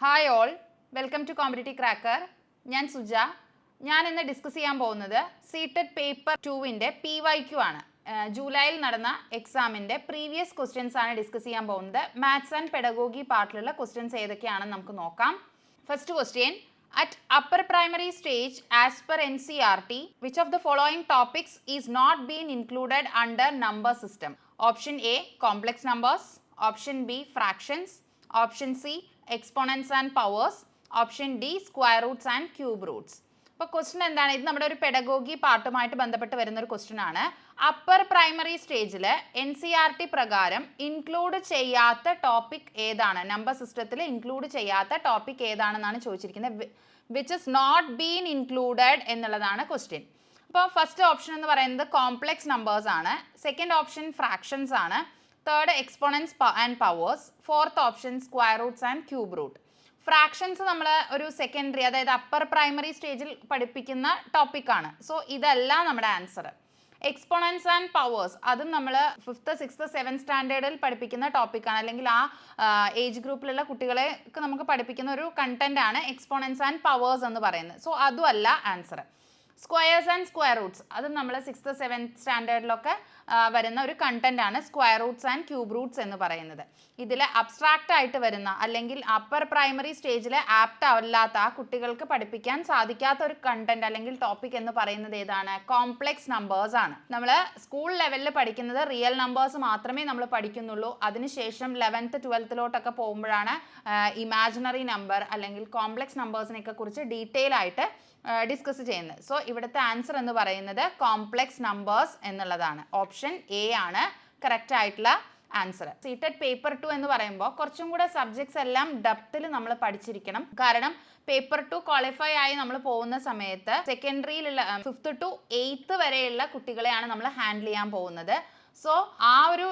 Hi all welcome to competitive cracker ഞാൻ സുജ ഞാൻ ഇന്ന് ഡിസ്കസ് ചെയ്യാൻ പോകുന്നത് സീറ്റഡ് പേപ്പർ ടുവിന്റെ പി വൈ ക്യു ആണ് ജൂലൈയിൽ നടന്ന എക്സാമിന്റെ പ്രീവിയസ് ക്വസ്റ്റ്യൻസ് ആണ് ഡിസ്കസ് ചെയ്യാൻ പോകുന്നത് മാത്സ് ആൻഡ് പെഡഗോഗി പാർട്ടിലുള്ള ക്വസ്റ്റ്യൻസ് ഏതൊക്കെയാണെന്ന് നമുക്ക് നോക്കാം first question At upper primary stage, as per NCRT, which of the following topics is not being included under number system? Option A, complex numbers. Option B, fractions. Option C, exponents and powers option D square roots and cube roots അപ്പോൾ question എന്താണ്? ഇത് നമ്മുടെ ഒരു pedagogy പാർട്ടുമായിട്ട് ബന്ധപ്പെട്ട് വരുന്ന ഒരു question ആണ്. Upper primary സ്റ്റേജിൽ എൻ സി ആർ ടി പ്രകാരം ഇൻക്ലൂഡ് ചെയ്യാത്ത ടോപ്പിക് ഏതാണ്? നമ്പർ സിസ്റ്റത്തിൽ ഇൻക്ലൂഡ് ചെയ്യാത്ത ടോപ്പിക് ഏതാണെന്നാണ് ചോദിച്ചിരിക്കുന്നത്. Which is not been included എന്നുള്ളതാണ് ക്വസ്റ്റ്യൻ അപ്പോൾ ഫസ്റ്റ് ഓപ്ഷൻ എന്ന് പറയുന്നത് കോംപ്ലെക്സ് നമ്പേഴ്സ് ആണ്. സെക്കൻഡ് ഓപ്ഷൻ ഫ്രാക്ഷൻസ് ആണ്. Third exponents and powers fourth option square roots and cube root fractions നമ്മൾ ഒരു സെക്കൻഡറി അതായത് അപ്പർ പ്രൈമറി സ്റ്റേജിൽ പഠിപ്പിക്കുന്ന ടോപ്പിക്കാണ് സോ ഇതല്ല നമ്മുടെ ആൻസർ എക്സ്പോണൻസ് ആൻഡ് പവേഴ്സ് അതും നമ്മൾ ഫിഫ്ത്ത് സിക്സ്ത്ത് സെവൻത് സ്റ്റാൻഡേർഡിൽ പഠിപ്പിക്കുന്ന ടോപ്പിക്കാണ് അല്ലെങ്കിൽ ആ ഏജ് ഗ്രൂപ്പിലുള്ള കുട്ടികളെ നമുക്ക് പഠിപ്പിക്കുന്ന ഒരു കണ്ടന്റ് ആണ് എക്സ്പോണൻസ് ആൻഡ് പവേഴ്സ് എന്ന് പറയുന്നത്. സോ അതുമല്ല answer squares and square roots അതും നമ്മൾ സിക്സ്ത്ത് സെവൻത് സ്റ്റാൻഡേർഡിലൊക്കെ വരുന്ന ഒരു കണ്ടന്റ് ആണ് square roots and cube roots എന്ന് പറയുന്നത്. ഇതിൽ അബ്സ്ട്രാക്റ്റ് ആയിട്ട് വരുന്ന അല്ലെങ്കിൽ അപ്പർ പ്രൈമറി സ്റ്റേജിൽ ആപ്റ്റ് അല്ലാത്ത ആ കുട്ടികൾക്ക് പഠിപ്പിക്കാൻ സാധിക്കാത്ത ഒരു കണ്ടന്റ് അല്ലെങ്കിൽ ടോപ്പിക് എന്ന് പറയുന്നത് ഏതാണ്? കോംപ്ലക്സ് നമ്പേഴ്സ് ആണ്. നമ്മൾ സ്കൂൾ ലെവലിൽ പഠിക്കുന്നത് റിയൽ നമ്പേഴ്സ് മാത്രമേ നമ്മൾ പഠിക്കുന്നുള്ളൂ. അതിനുശേഷം ലെവൻത്ത് ട്വൽത്തിലോട്ടൊക്കെ പോകുമ്പോഴാണ് ഇമാജിനറി നമ്പർ അല്ലെങ്കിൽ കോംപ്ലെക്സ് നമ്പേഴ്സിനെയൊക്കെ കുറിച്ച് ഡീറ്റെയിൽ ആയിട്ട് ഡിസ്കസ് ചെയ്യുന്നത്. സോ ഇവിടുത്തെ ആൻസർ എന്ന് പറയുന്നത് കോംപ്ലക്സ് നമ്പേഴ്സ് എന്നുള്ളതാണ്. ഓപ്ഷൻ എ ആണ് കറക്റ്റ് ആയിട്ടുള്ള ആൻസർ സീറ്റഡ് പേപ്പർ ടു എന്ന് പറയുമ്പോൾ കുറച്ചും കൂടെ സബ്ജക്ട്സ് എല്ലാം ഡെപ്തിൽ നമ്മൾ പഠിച്ചിരിക്കണം. കാരണം പേപ്പർ ടു ക്വാളിഫൈ ആയി നമ്മൾ പോകുന്ന സമയത്ത് സെക്കൻഡറിയിലുള്ള ഫിഫ്ത്ത് ടു എയ്ത്ത് വരെയുള്ള കുട്ടികളെയാണ് നമ്മൾ ഹാൻഡിൽ ചെയ്യാൻ പോകുന്നത്. സോ ആ ഒരു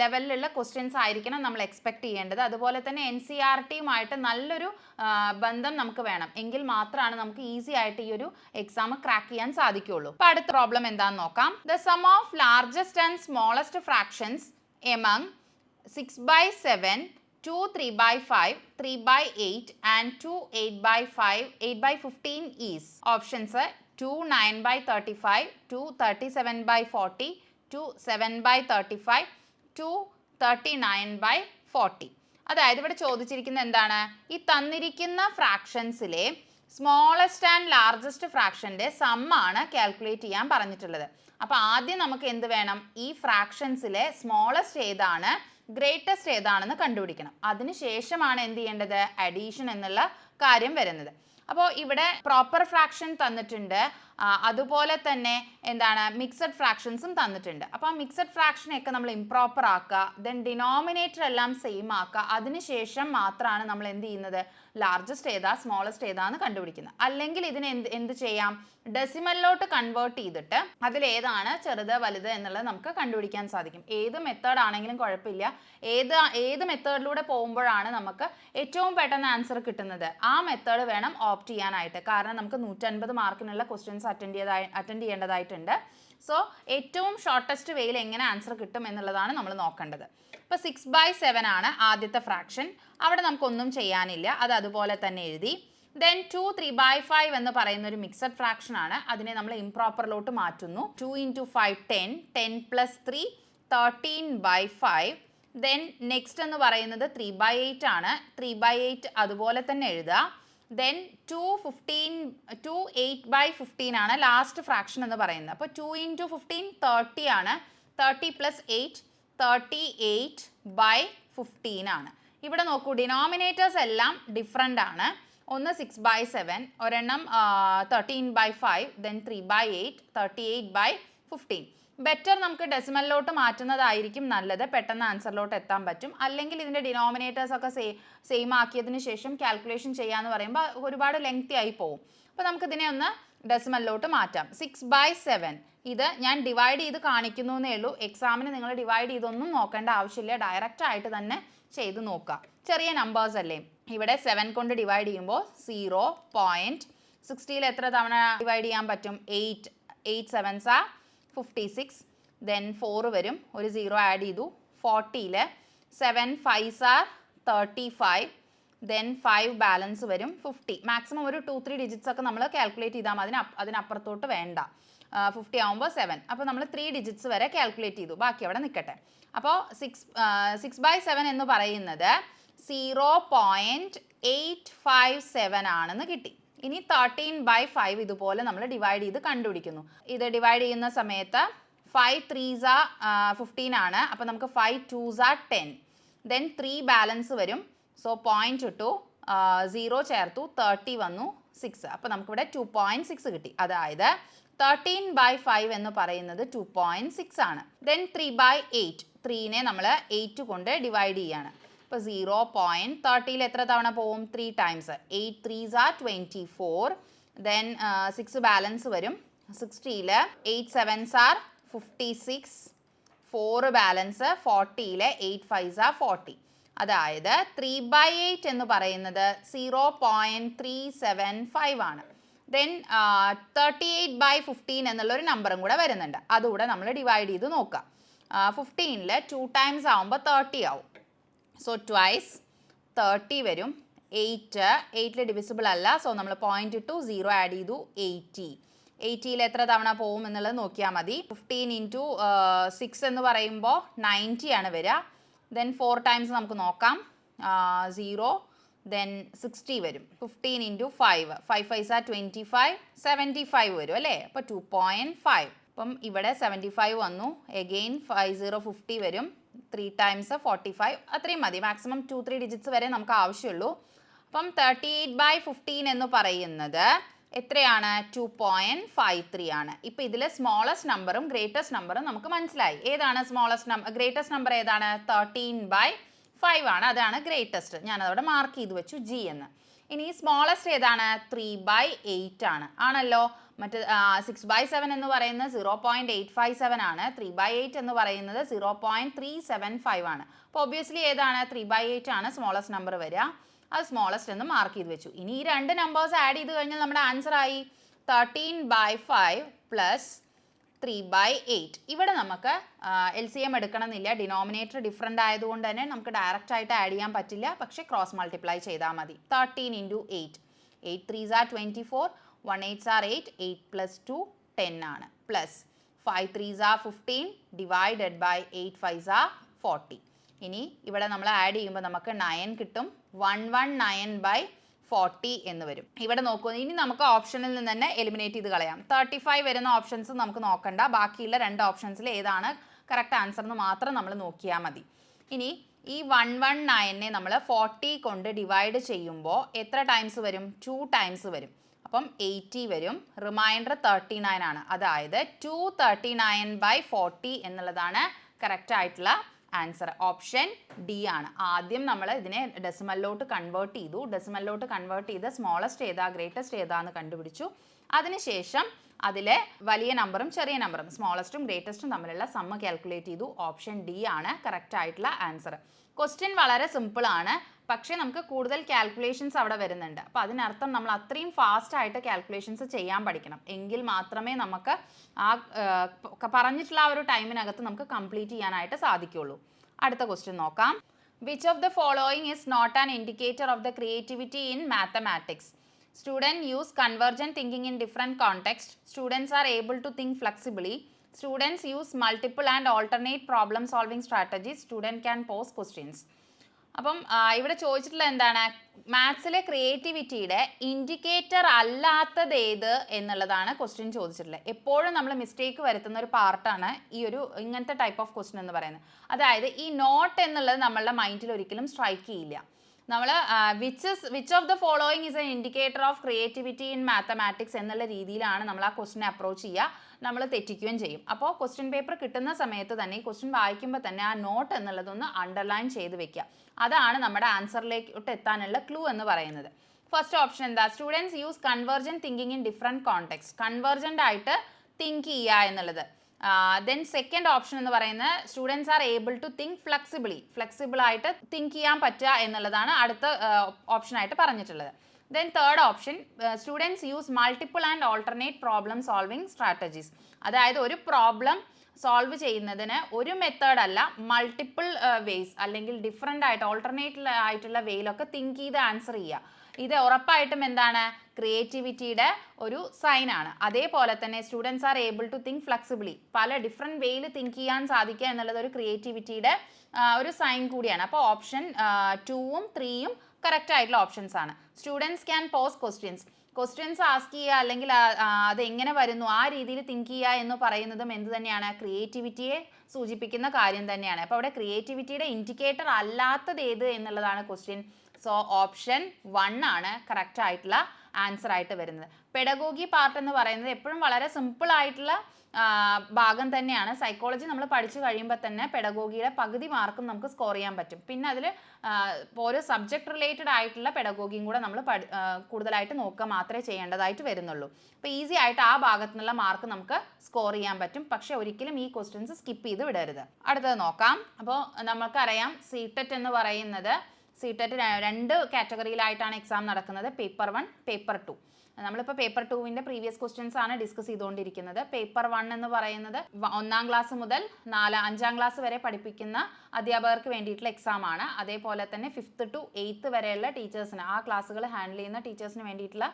ലെവലിലുള്ള ക്വസ്റ്റ്യൻസ് ആയിരിക്കണം നമ്മൾ എക്സ്പെക്ട് ചെയ്യേണ്ടത്. അതുപോലെ തന്നെ എൻ സി ആർ ടിയുമായിട്ട് നല്ലൊരു ബന്ധം നമുക്ക് വേണം. എങ്കിൽ മാത്രമാണ് നമുക്ക് ഈസി ആയിട്ട് ഈ ഒരു എക്സാം ക്രാക്ക് ചെയ്യാൻ സാധിക്കുകയുള്ളൂ. അപ്പൊ അടുത്ത പ്രോബ്ലം എന്താണെന്ന് നോക്കാം. The sum of largest and smallest fractions among six by seven two three by five three by eight and two eight by five eight by fifteen is options two nine by thirty five two thirty seven by forty two seven by thirty five two thirty nine by forty അതായത് ഇവിടെ ചോദിച്ചിരിക്കുന്നത് എന്താണ്? ഈ തന്നിരിക്കുന്ന ഫ്രാക്ഷൻസിലെ smallest and largest ഫ്രാക്ഷന്റെ സമ്മാണ് calculate ചെയ്യാൻ പറഞ്ഞിട്ടുള്ളത്. അപ്പോൾ ആദ്യം നമുക്ക് എന്ത് വേണം? ഈ ഫ്രാക്ഷൻസിലെ സ്മോളസ്റ്റ് ഏതാണ്? ഗ്രേറ്റസ്റ്റ് ഏതാണെന്ന് കണ്ടുപിടിക്കണം. അതിനുശേഷമാണ് എന്ത് ചെയ്യേണ്ടത്? അഡീഷൻ എന്നുള്ള കാര്യം വരുന്നത്. അപ്പോൾ ഇവിടെ പ്രോപ്പർ ഫ്രാക്ഷൻ തന്നിട്ടുണ്ട്. അതുപോലെ തന്നെ എന്താണ് മിക്സഡ് ഫ്രാക്ഷൻസും തന്നിട്ടുണ്ട്. അപ്പോൾ ആ മിക്സഡ് ഫ്രാക്ഷനെയൊക്കെ നമ്മൾ ഇംപ്രോപ്പർ ആക്കുക ദെൻ ഡിനോമിനേറ്റർ എല്ലാം സെയിം ആക്കുക അതിനുശേഷം മാത്രമാണ് നമ്മൾ എന്ത് ചെയ്യുന്നത്? ലാർജസ്റ്റ് ഏതാ സ്മോളസ്റ്റ് ഏതാന്ന് കണ്ടുപിടിക്കുന്നത്. അല്ലെങ്കിൽ ഇതിനെ എന്ത് എന്ത് ചെയ്യാം? ഡെസിമലിലോട്ട് കൺവേർട്ട് ചെയ്തിട്ട് അതിലേതാണ് ചെറുത് വലുത് എന്നുള്ളത് നമുക്ക് കണ്ടുപിടിക്കാൻ സാധിക്കും. ഏത് മെത്തേഡ് ആണെങ്കിലും കുഴപ്പമില്ല. ഏത് ഏത് മെത്തേഡിലൂടെ പോകുമ്പോഴാണ് നമുക്ക് ഏറ്റവും പെട്ടെന്ന് ആൻസർ കിട്ടുന്നത്? ആ മെത്തേഡ് വേണം ഓപ്റ്റ് ചെയ്യാനായിട്ട്. കാരണം നമുക്ക് നൂറ്റൻപത് മാർക്കിനുള്ള ക്വസ്റ്റ്യൻസ് അറ്റൻഡ് ചെയ്തായി അറ്റൻഡ് ചെയ്യേണ്ടതായിട്ടുണ്ട്. സോ ഏറ്റവും ഷോർട്ടസ്റ്റ് വേയിൽ എങ്ങനെ ആൻസർ കിട്ടും എന്നുള്ളതാണ് നമ്മൾ നോക്കേണ്ടത്. ഇപ്പോൾ സിക്സ് ബൈ സെവൻ ആണ് ആദ്യത്തെ ഫ്രാക്ഷൻ അവിടെ നമുക്കൊന്നും ചെയ്യാനില്ല. അത് അതുപോലെ തന്നെ എഴുതി. Then two three by five എന്ന് പറയുന്ന ഒരു മിക്സഡ് ഫ്രാക്ഷൻ ആണ്. അതിനെ നമ്മൾ ഇംപ്രോപ്പറിലോട്ട് മാറ്റുന്നു. Two into five ten ten plus three thirteen by five then next എന്ന് പറയുന്നത് ത്രീ ബൈ എയ്റ്റ് ആണ്. ത്രീ ബൈ എയ്റ്റ് അതുപോലെ തന്നെ എഴുതുക. Then two fifteen two eight by fifteen ആണ് ലാസ്റ്റ് ഫ്രാക്ഷൻ എന്ന് പറയുന്നത്. അപ്പോൾ ടു ഇന്റു ഫിഫ്റ്റീൻ തേർട്ടി ആണ്. Thirty plus eight thirty eight by fifteen ആണ്. ഇവിടെ നോക്കൂ ഡിനോമിനേറ്റേഴ്സ് എല്ലാം ഡിഫറെന്റ് ആണ്. ഒന്ന് സിക്സ് ബൈ സെവൻ ഒരെണ്ണം thirteen by five then three by eight thirty eight by fifteen better നമുക്ക് ഡെസിമലിലോട്ട് മാറ്റുന്നതായിരിക്കും നല്ലത്. പെട്ടെന്ന് ആൻസറിലോട്ട് എത്താൻ പറ്റും. അല്ലെങ്കിൽ ഇതിന്റെ ഡിനോമിനേറ്റേഴ്സ് ഒക്കെ സേ സെയിം ആക്കിയതിന് ശേഷം കാൽക്കുലേഷൻ ചെയ്യാന്ന് പറയുമ്പോൾ ഒരുപാട് ലെങ്തി ആയി പോകും അപ്പോൾ നമുക്ക് ഇതിനെ ഒന്ന് ഡെസിമലിലോട്ട് മാറ്റാം. സിക്സ് ബൈ സെവൻ ഇത് ഞാൻ ഡിവൈഡ് ചെയ്ത് കാണിക്കുന്നു എന്നേ ഉള്ളൂ. എക്സാമിന് നിങ്ങൾ ഡിവൈഡ് ചെയ്തൊന്നും നോക്കേണ്ട ആവശ്യമില്ല. ഡയറക്റ്റ് ആയിട്ട് തന്നെ ചെയ്ത് നോക്കുക. ചെറിയ നമ്പേഴ്സ് അല്ലേ? ഇവിടെ സെവൻ കൊണ്ട് ഡിവൈഡ് ചെയ്യുമ്പോൾ സീറോ പോയിന്റ് സിക്സ്റ്റിയിൽ എത്ര തവണ ഡിവൈഡ് ചെയ്യാൻ പറ്റും? Eight eight sevens fifty six then four വരും. ഒരു സീറോ ആഡ് ചെയ്തു. ഫോർട്ടിയിൽ seven fives are thirty five then five balance വരും. ഫിഫ്റ്റി മാക്സിമം ഒരു ടു ത്രീ ഡിജിറ്റ്സ് ഒക്കെ നമ്മൾ കാൽക്കുലേറ്റ് ചെയ്താൽ മതി. അതിനപ്പുറത്തോട്ട് വേണ്ട. ഫിഫ്റ്റി ആകുമ്പോൾ സെവൻ അപ്പോൾ നമ്മൾ ത്രീ ഡിജിറ്റ്സ് വരെ കാൽക്കുലേറ്റ് ചെയ്തു. ബാക്കി അവിടെ നിൽക്കട്ടെ അപ്പോൾ സിക്സ് സിക്സ് ബൈ സെവൻ എന്ന് പറയുന്നത് zero point eight five seven ആണെന്ന് കിട്ടി. ഇനി തേർട്ടീൻ ബൈ ഫൈവ് ഇതുപോലെ നമ്മൾ ഡിവൈഡ് ചെയ്ത് കണ്ടുപിടിക്കുന്നു. ഇത് ഡിവൈഡ് ചെയ്യുന്ന സമയത്ത് ഫൈവ് ത്രീസ ഫിഫ്റ്റീൻ ആണ്. അപ്പോൾ നമുക്ക് five twos ten then three balance വരും. സോ പോയിന്റ് ടു സീറോ ചേർത്തു. തേർട്ടി വന്നു. സിക്സ് അപ്പോൾ നമുക്കിവിടെ ടു പോയിന്റ് സിക്സ് കിട്ടി. അതായത് തേർട്ടീൻ ബൈ ഫൈവ് എന്ന് പറയുന്നത് ടു പോയിന്റ് സിക്സ് ആണ്. ദെൻ ത്രീ ബൈ എയ്റ്റ് ത്രീനെ നമ്മൾ എയ്റ്റ് കൊണ്ട് ഡിവൈഡ് ചെയ്യാണ്. ഇപ്പോൾ സീറോ പോയിന്റ് തേർട്ടിയിൽ എത്ര തവണ പോവും? Three times eight threes are twenty four then six balance വരും. സിക്സ്റ്റിയിൽ eight sevens are fifty six four balance ഫോർട്ടിയിലെ eight fives ആ ഫോർട്ടി അതായത് ത്രീ ബൈ എയ്റ്റ് എന്ന് പറയുന്നത് zero point three seven five ആണ്. Then thirty eight by fifteen എന്നുള്ളൊരു നമ്പറും കൂടെ വരുന്നുണ്ട്. അതുകൂടെ നമ്മൾ ഡിവൈഡ് ചെയ്ത് നോക്കാം. ഫിഫ്റ്റീനിൽ ടു ടൈംസ് ആവുമ്പോൾ തേർട്ടി ആവും. സോ ട്വൈസ് തേർട്ടി വരും. എയ്റ്റ് എയ്റ്റിൽ ഡിവിസിബിൾ അല്ല. സോ നമ്മൾ പോയിന്റ് ടു സീറോ ആഡ് ചെയ്തു എയ്റ്റി എയ്റ്റിയിൽ എത്ര തവണ പോകും എന്നുള്ളത് നോക്കിയാൽ മതി. ഫിഫ്റ്റീൻ ഇന്റു സിക്സ് എന്ന് പറയുമ്പോൾ നയന്റി ആണ് വരിക ദെൻ ഫോർ ടൈംസ് നമുക്ക് നോക്കാം. സീറോ ദെൻ സിക്സ്റ്റി വരും. Fifteen into five five fives are twenty five seventy five വരും അല്ലേ? അപ്പോൾ ടു പോയിന്റ് ഫൈവ് അപ്പം ഇവിടെ സെവന്റി ഫൈവ് വന്നു. എഗെയിൻ ഫൈവ് സീറോ ഫിഫ്റ്റി വരും. ത്രീ ടൈംസ് ഫോർട്ടി ഫൈവ് അത്രയും മതി. മാക്സിമം ടു ത്രീ ഡിജിറ്റ്സ് വരെ നമുക്ക് ആവശ്യമുള്ളൂ. അപ്പം തേർട്ടി എയ്റ്റ് ബൈ ഫിഫ്റ്റീൻ എന്ന് പറയുന്നത് എത്രയാണ്? ടു പോയിന്റ് ഫൈവ് ത്രീ ആണ്. ഇപ്പം ഇതിൽ സ്മോളസ്റ്റ് നമ്പറും ഗ്രേറ്റസ്റ്റ് നമ്പറും നമുക്ക് മനസ്സിലായി. ഏതാണ് സ്മോളസ്റ്റ് നമ്പർ ഗ്രേറ്റസ്റ്റ് നമ്പർ ഏതാണ്? തേർട്ടീൻ ബൈ ഫൈവ് ആണ്. അതാണ് ഗ്രേറ്റസ്റ്റ് ഞാൻ ഞാനതവിടെ മാർക്ക് ചെയ്ത് വെച്ചു ജി എന്ന്. ഇനി സ്മോളസ്റ്റ് ഏതാണ്? ത്രീ ബൈ എയ്റ്റ് ആണ്. ആണല്ലോ? മറ്റ് സിക്സ് ബൈ സെവൻ എന്ന് പറയുന്നത് zero point eight five seven ആണ്. ത്രീ ബൈ എയ്റ്റ് എന്ന് പറയുന്നത് zero point three seven five ആണ്. അപ്പോൾ ഒബ്വിയസ്ലി ഏതാണ്? ത്രീ ബൈ എയ്റ്റ് ആണ് സ്മോളസ്റ്റ് നമ്പർ വരിക. അത് സ്മോളസ്റ്റ് എന്ന് മാർക്ക് ചെയ്ത് വെച്ചു. ഇനി ഈ രണ്ട് നമ്പേഴ്സ് ആഡ് ചെയ്ത് കഴിഞ്ഞാൽ നമ്മുടെ ആൻസർ ആയി thirteen by five plus three by eight ഇവിടെ നമുക്ക് എൽ സി എം എടുക്കണമെന്നില്ല. ഡിനോമിനേറ്റർ ഡിഫറെന്റ് ആയതുകൊണ്ട് തന്നെ നമുക്ക് ഡയറക്റ്റ് ആയിട്ട് ആഡ് ചെയ്യാൻ പറ്റില്ല. പക്ഷേ ക്രോസ് മൾട്ടിപ്ലൈ ചെയ്താൽ മതി. Thirteen into eight eight threes are twenty four one eights are eight eight plus two ten ആണ്. Plus five threes are fifteen divided by eight fives are forty ഇനി ഇവിടെ നമ്മൾ ആഡ് ചെയ്യുമ്പോൾ നമുക്ക് നയൻ കിട്ടും. One one nine by forty എന്ന് വരും. ഇവിടെ നോക്കൂ ഇനി നമുക്ക് ഓപ്ഷനിൽ നിന്ന് തന്നെ എലിമിനേറ്റ് ചെയ്ത് കളയാം. തേർട്ടി ഫൈവ് വരുന്ന ഓപ്ഷൻസ് നമുക്ക് നോക്കണ്ട. ബാക്കിയുള്ള രണ്ട് ഓപ്ഷൻസിൽ ഏതാണ് കറക്റ്റ് ആൻസർ എന്ന് മാത്രം നമ്മൾ നോക്കിയാൽ മതി. ഇനി ഈ വൺ വൺ നയനെ നമ്മൾ ഫോർട്ടി കൊണ്ട് ഡിവൈഡ് ചെയ്യുമ്പോൾ എത്ര ടൈംസ് വരും? ടു ടൈംസ് വരും. അപ്പം എയ്റ്റി വരും. റിമൈൻഡർ തേർട്ടി നയൻ ആണ്. അതായത് two thirty nine by forty എന്നുള്ളതാണ് കറക്റ്റ് ആയിട്ടുള്ള ആൻസർ ഓപ്ഷൻ ഡി ആണ്. ആദ്യം നമ്മൾ ഇതിനെ ഡെസിമലിലോട്ട് കൺവേർട്ട് ചെയ്തു. ഡെസിമലിലോട്ട് കൺവേർട്ട് ചെയ്ത് സ്മോളസ്റ്റ് ഏതാ ഗ്രേറ്റസ്റ്റ് ഏതാന്ന് കണ്ടുപിടിച്ചു. അതിനുശേഷം അതിലെ വലിയ നമ്പറും ചെറിയ നമ്പറും സ്മോളസ്റ്റും ഗ്രേറ്റസ്റ്റും തമ്മിലുള്ള സമ്മ കാൽക്കുലേറ്റ് ചെയ്തു. ഓപ്ഷൻ ഡി ആണ് കറക്റ്റ് ആയിട്ടുള്ള ആൻസർ ക്വസ്റ്റ്യൻ വളരെ സിമ്പിൾ ആണ്. പക്ഷേ നമുക്ക് കൂടുതൽ കാൽക്കുലേഷൻസ് അവിടെ വരുന്നുണ്ട്. അപ്പോൾ അതിനർത്ഥം നമ്മൾ അത്രയും ഫാസ്റ്റ് ആയിട്ട് കാൽക്കുലേഷൻസ് ചെയ്യാൻ പഠിക്കണം. എങ്കിൽ മാത്രമേ നമുക്ക് ആ പറഞ്ഞിട്ടുള്ള ആ ഒരു ടൈമിനകത്ത് നമുക്ക് കംപ്ലീറ്റ് ചെയ്യാനായിട്ട് സാധിക്കുള്ളൂ. അടുത്ത ക്വസ്റ്റ്യൻ നോക്കാം. Which of the following is not an indicator of the creativity in mathematics Student use convergent thinking in different contexts. Students are able to think flexibly. Students use multiple and alternate problem solving strategies. Student can pose questions. അപ്പം ഇവിടെ ചോദിച്ചിട്ടുള്ള എന്താണ് മാത്സിലെ ക്രിയേറ്റിവിറ്റിയുടെ indicator അല്ലാത്തത് ഏത് എന്നുള്ളതാണ് question ചോദിച്ചിട്ടുള്ളത് എപ്പോഴും നമ്മൾ മിസ്റ്റേക്ക് വരുത്തുന്ന ഒരു പാർട്ടാണ് ഈ ഒരു ഇങ്ങനത്തെ ടൈപ്പ് ഓഫ് ക്വസ്റ്റ്യൻ എന്ന് പറയുന്നത് അതായത് ഈ നോട്ട് എന്നുള്ളത് നമ്മളുടെ മൈൻഡിൽ ഒരിക്കലും സ്ട്രൈക്ക് ചെയ്യില്ല നമ്മൾ which is which of the following is an indicator of creativity in mathematics എന്നുള്ള രീതിയിലാണ് നമ്മൾ ആ ക്വസ്റ്റിനെ അപ്രോച്ച് ചെയ്യുക നമ്മൾ തെറ്റിക്കുകയും ചെയ്യും. അപ്പോൾ ക്വസ്റ്റ്യൻ പേപ്പർ കിട്ടുന്ന സമയത്ത് തന്നെ ഈ ക്വസ്റ്റ്യൻ വായിക്കുമ്പോൾ തന്നെ ആ നോട്ട് എന്നുള്ളതൊന്ന് അണ്ടർലൈൻ ചെയ്ത് വെക്കുക. അതാണ് നമ്മുടെ ആൻസറിലേക്ക് എത്താനുള്ള ക്ലൂ എന്ന് പറയുന്നത്. ഫസ്റ്റ് ഓപ്ഷൻ എന്താ? Students use convergent thinking in different context convergent ആയിട്ട് തിങ്ക് ചെയ്യുക എന്നുള്ളത്. ദെൻ സെക്കൻഡ് ഓപ്ഷൻ എന്ന് പറയുന്നത് students are able to think flexibly flexible ആയിട്ട് തിങ്ക് ചെയ്യാൻ പറ്റുക എന്നുള്ളതാണ് അടുത്ത ഓപ്ഷൻ ആയിട്ട് പറഞ്ഞിട്ടുള്ളത്. Then third option students use multiple and alternate problem solving strategies അതായത് ഒരു പ്രോബ്ലം സോൾവ് ചെയ്യുന്നതിന് ഒരു മെത്തേഡ് അല്ല മൾട്ടിപ്പിൾ വേസ് അല്ലെങ്കിൽ ഡിഫറെന്റ് ആയിട്ട് ഓൾട്ടർനേറ്റ് ആയിട്ടുള്ള വേയിലൊക്കെ തിങ്ക് ചെയ്ത് ആൻസർ ചെയ്യുക. ഇത് ഉറപ്പായിട്ടും എന്താണ്? ക്രിയേറ്റിവിറ്റിയുടെ ഒരു സൈൻ ആണ്. അതേപോലെ തന്നെ students are able to think flexibly പല ഡിഫറെന്റ് വേയിൽ തിങ്ക് ചെയ്യാൻ സാധിക്കുക എന്നുള്ളത് ഒരു ക്രിയേറ്റിവിറ്റിയുടെ ഒരു സൈൻ കൂടിയാണ്. അപ്പോൾ ഓപ്ഷൻ ടൂവും ത്രീയും കറക്റ്റ് ആയിട്ടുള്ള ഓപ്ഷൻസ് ആണ്. Students can pose questions questions ask ചെയ്യുക അല്ലെങ്കിൽ അത് എങ്ങനെ വരുന്നു? ആ രീതിയിൽ തിങ്ക് ചെയ്യുക എന്ന് പറയുന്നതും എന്ത് തന്നെയാണ്? ക്രിയേറ്റിവിറ്റിയെ സൂചിപ്പിക്കുന്ന കാര്യം തന്നെയാണ്. അപ്പോൾ അവിടെ ക്രിയേറ്റിവിറ്റിയുടെ ഇൻഡിക്കേറ്റർ അല്ലാത്തത് ഏത് എന്നുള്ളതാണ് ക്വസ്റ്റ്യൻ സോ ഓപ്ഷൻ വൺ ആണ് കറക്റ്റ് ആയിട്ടുള്ള ആൻസർ ആയിട്ട് വരുന്നത്. പെഡഗോഗി പാർട്ട് എന്ന് പറയുന്നത് എപ്പോഴും വളരെ സിമ്പിൾ ആയിട്ടുള്ള ഭാഗം തന്നെയാണ്. സൈക്കോളജി നമ്മൾ പഠിച്ചു കഴിയുമ്പോൾ തന്നെ പെഡഗോഗിയുടെ പകുതി മാർക്കും നമുക്ക് സ്കോർ ചെയ്യാൻ പറ്റും. പിന്നെ അതിൽ ഓരോ സബ്ജക്ട് റിലേറ്റഡ് ആയിട്ടുള്ള പെഡഗോഗിയും കൂടെ നമ്മൾ കൂടുതലായിട്ട് നോക്കുക മാത്രമേ ചെയ്യേണ്ടതായിട്ട് വരുന്നുള്ളൂ. അപ്പോൾ ഈസി ആയിട്ട് ആ ഭാഗത്തു നിന്നുള്ള മാർക്ക് നമുക്ക് സ്കോർ ചെയ്യാൻ പറ്റും. പക്ഷേ ഒരിക്കലും ഈ ക്വസ്റ്റ്യൻസ് സ്കിപ്പ് ചെയ്ത് വിടരുത്. അടുത്തത് നോക്കാം. അപ്പോൾ നമുക്കറിയാം സീറ്ററ്റ് എന്ന് പറയുന്നത് സീറ്ററ്റ് രണ്ട് കാറ്റഗറിയിലായിട്ടാണ് എക്സാം നടക്കുന്നത്. പേപ്പർ വൺ പേപ്പർ ടു നമ്മളിപ്പോൾ പേപ്പർ ടുവിന്റെ പ്രീവിയസ് ക്വസ്റ്റ്യൻസ് ആണ് ഡിസ്കസ് ചെയ്തുകൊണ്ടിരിക്കുന്നത്. പേപ്പർ വൺ എന്ന് പറയുന്നത് ഒന്നാം ക്ലാസ് മുതൽ നാല് അഞ്ചാം ക്ലാസ് വരെ പഠിപ്പിക്കുന്ന അധ്യാപകർക്ക് വേണ്ടിയിട്ടുള്ള എക്സാം ആണ്. അതേപോലെ തന്നെ ഫിഫ്ത്ത് ടു എയ്ത്ത് വരെയുള്ള ടീച്ചേഴ്സിന് ആ ക്ലാസ്സുകൾ ഹാൻഡിൽ ചെയ്യുന്ന ടീച്ചേഴ്സിന് വേണ്ടിയിട്ടുള്ള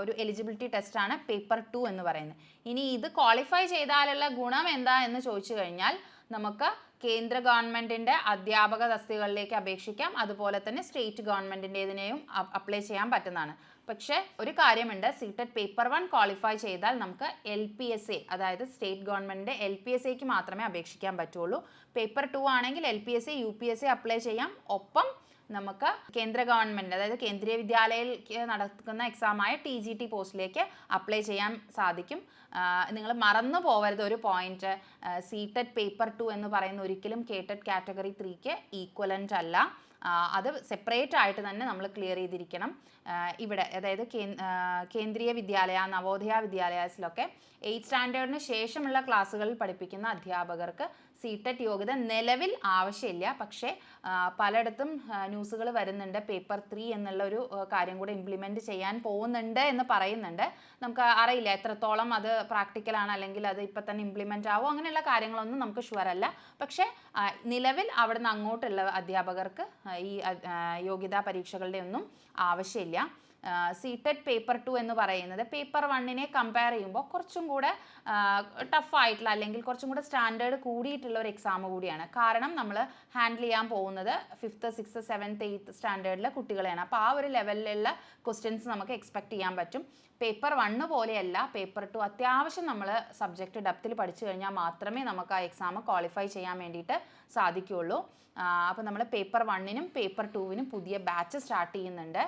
ഒരു എലിജിബിലിറ്റി ടെസ്റ്റാണ് പേപ്പർ ടു എന്ന് പറയുന്നത്. ഇനി ഇത് ക്വാളിഫൈ ചെയ്താലുള്ള ഗുണം എന്താ എന്ന് ചോദിച്ചു കഴിഞ്ഞാൽ നമുക്ക് കേന്ദ്ര ഗവൺമെന്റിന്റെ അധ്യാപക തസ്തികകളിലേക്ക് അപേക്ഷിക്കാം. അതുപോലെ തന്നെ സ്റ്റേറ്റ് ഗവൺമെന്റിന്റെതിനെയും അപ്ലൈ ചെയ്യാൻ പറ്റുന്നതാണ്. പക്ഷേ ഒരു കാര്യമുണ്ട്. സീറ്റഡ് പേപ്പർ വൺ ക്വാളിഫൈ ചെയ്താൽ നമുക്ക് എൽ പി എസ് എ അതായത് സ്റ്റേറ്റ് ഗവൺമെന്റിന്റെ എൽ പി എസ് എക്ക് മാത്രമേ അപേക്ഷിക്കാൻ പറ്റുള്ളൂ. പേപ്പർ ടു ആണെങ്കിൽ L P S A U P S A apply ചെയ്യാം. ഒപ്പം നമുക്ക് കേന്ദ്ര ഗവൺമെന്റ് അതായത് കേന്ദ്രീയ വിദ്യാലയയിൽ നടക്കുന്ന എക്സാമായ ടി ജി ടി പോസ്റ്റിലേക്ക് അപ്ലൈ ചെയ്യാൻ സാധിക്കും. നിങ്ങൾ മറന്നു പോവരുത് ഒരു പോയിന്റ് സീറ്റഡ് പേപ്പർ ടു എന്ന് പറയുന്ന ഒരിക്കലും കേട്ടഡ് കാറ്റഗറി ത്രീക്ക് ഈക്വലന്റ് അല്ല. അത് സെപ്പറേറ്റ് ആയിട്ട് തന്നെ നമ്മൾ ക്ലിയർ ചെയ്തിരിക്കണം. ഇവിടെ അതായത് കേന്ദ്രീയ വിദ്യാലയ നവോദയ വിദ്യാലയസിലൊക്കെ എയ്റ്റ് സ്റ്റാൻഡേർഡിന് ശേഷമുള്ള ക്ലാസ്സുകളിൽ പഠിപ്പിക്കുന്ന അധ്യാപകർക്ക് സീറ്ററ്റ് യോഗ്യത നിലവിൽ ആവശ്യമില്ല. പക്ഷേ പലയിടത്തും ന്യൂസുകൾ വരുന്നുണ്ട്. പേപ്പർ ത്രീ എന്നുള്ള ഒരു കാര്യം കൂടെ ഇംപ്ലിമെന്റ് ചെയ്യാൻ പോകുന്നുണ്ട് എന്ന് പറയുന്നുണ്ട്. നമുക്ക് അറിയില്ല എത്രത്തോളം അത് പ്രാക്ടിക്കലാണ് അല്ലെങ്കിൽ അത് ഇപ്പം തന്നെ ഇംപ്ലിമെന്റ് ആവോ അങ്ങനെയുള്ള കാര്യങ്ങളൊന്നും നമുക്ക് ഷുവർ അല്ല. പക്ഷേ നിലവിൽ അവിടുന്ന് അങ്ങോട്ടുള്ള അധ്യാപകർക്ക് ഈ യോഗ്യതാ പരീക്ഷകളുടെ ഒന്നും ആവശ്യമില്ല. സീറ്റഡ് പേപ്പർ ടു എന്ന് പറയുന്നത്. പേപ്പർ വണ്ണിനെ കമ്പയർ ചെയ്യുമ്പോൾ കുറച്ചും കൂടെ ടഫായിട്ടുള്ള അല്ലെങ്കിൽ കുറച്ചും കൂടെ സ്റ്റാൻഡേർഡ് കൂടിയിട്ടുള്ള ഒരു എക്സാം കൂടിയാണ്. കാരണം നമ്മൾ ഹാൻഡിൽ ചെയ്യാൻ പോകുന്നത് ഫിഫ്ത്ത് സിക്സ് സെവൻത്ത് എയ്ത്ത് സ്റ്റാൻഡേർഡിലെ കുട്ടികളെയാണ്. അപ്പോൾ ആ ഒരു ലെവലിലുള്ള ക്വസ്റ്റ്യൻസ് നമുക്ക് എക്സ്പെക്ട് ചെയ്യാൻ പറ്റും. പേപ്പർ വണ്ണ് പോലെയല്ല പേപ്പർ ടു അത്യാവശ്യം നമ്മൾ സബ്ജക്റ്റ് ഡെപ്തിൽ പഠിച്ചു കഴിഞ്ഞാൽ മാത്രമേ നമുക്ക് ആ എക്സാം ക്വാളിഫൈ ചെയ്യാൻ വേണ്ടിയിട്ട് സാധിക്കുകയുള്ളൂ അപ്പോൾ നമ്മൾ പേപ്പർ വണ്ണിനും പേപ്പർ ടുവിനും പുതിയ ബാച്ച് സ്റ്റാർട്ട് ചെയ്യുന്നുണ്ട്.